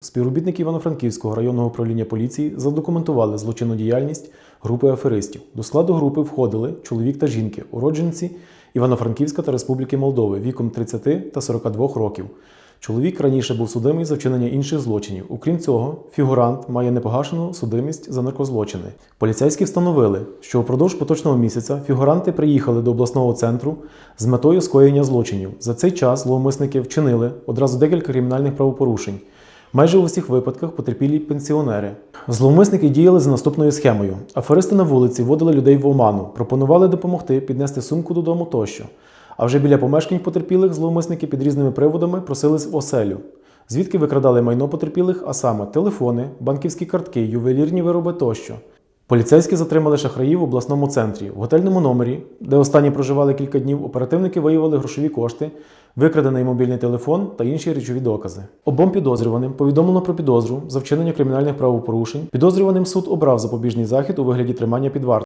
Співробітники Івано-Франківського районного управління поліції задокументували злочинну діяльність групи аферистів. До складу групи входили чоловік та жінки, уродженці Івано-Франківська та Республіки Молдови віком 30 та 42 років. Чоловік раніше був судимий за вчинення інших злочинів. Окрім цього, фігурант має непогашену судимість за наркозлочини. Поліцейські встановили, що упродовж поточного місяця фігуранти приїхали до обласного центру з метою скоєння злочинів. За цей час зловмисники вчинили одразу декілька кримінальних правопорушень. Майже у всіх випадках потерпілі пенсіонери. Зловмисники діяли за наступною схемою: аферисти на вулиці вводили людей в оману, пропонували допомогти піднести сумку додому тощо. А вже біля помешкань потерпілих зловмисники під різними приводами просились в оселю, звідки викрадали майно потерпілих, а саме телефони, банківські картки, ювелірні вироби тощо. Поліцейські затримали шахраїв в обласному центрі. В готельному номері, де останні проживали кілька днів, оперативники виявили грошові кошти, викрадений мобільний телефон та інші речові докази. Обом підозрюваним повідомлено про підозру за вчинення кримінальних правопорушень. Підозрюваним суд обрав запобіжний захід у вигляді тримання під вартою.